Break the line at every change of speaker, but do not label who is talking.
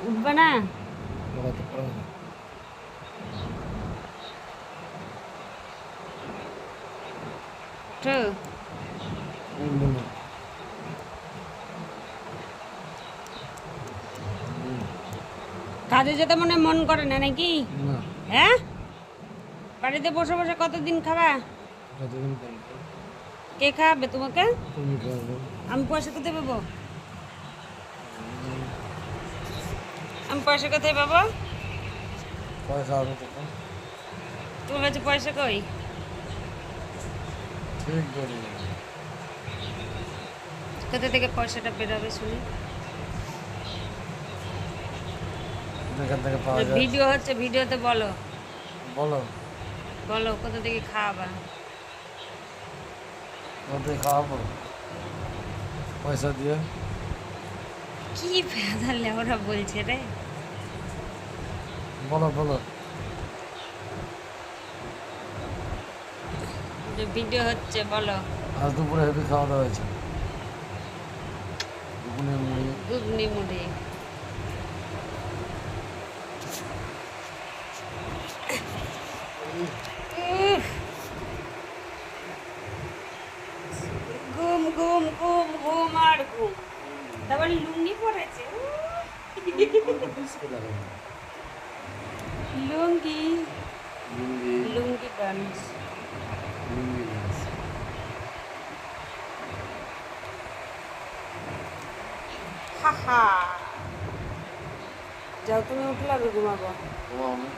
লাগবে না কাজে যেতে মনে মন করে না নাকি? হ্যাঁ? বাড়িতে বসে বসে কতদিন খাবা? কে খাওয়াবে তোমাকে? আমি পয়সা কোথায় পাবো আমি পয়সা কোথায় পাবো?
পয়সা হবে
তোমার কাছে পয়সা কই?
ঠিক বলি
কোথা থেকে পয়সাটা বেরোবে শুনি?
থেকে
ভিডিও হচ্ছে ভিডিওতে বলো।
বলো।
বলো কোথা থেকে খাওয়াবা?
ওদের খাওয়াবো। পয়সা দিয়ে।
কি ফেদালে ওরা বলছে রে?
বলো বলো।
ভিডিও হচ্ছে বলো।
আজ দুপুরে হেভি খাওয়া দাওয়া হয়েছে। দুপুরে মুড়ি।
ঘুগনি মুড়ি। ঘুম ঘুম ঘুম ঘুম আর ঘুম। তারপর লুঙ্গি পরেছে। লুঙ্গি।
লুঙ্গি।
লুঙ্গি গান্স
লুঙ্গি
হা যাও তুমি উঠলে আমি ঘুমাবো
ঘুমাও না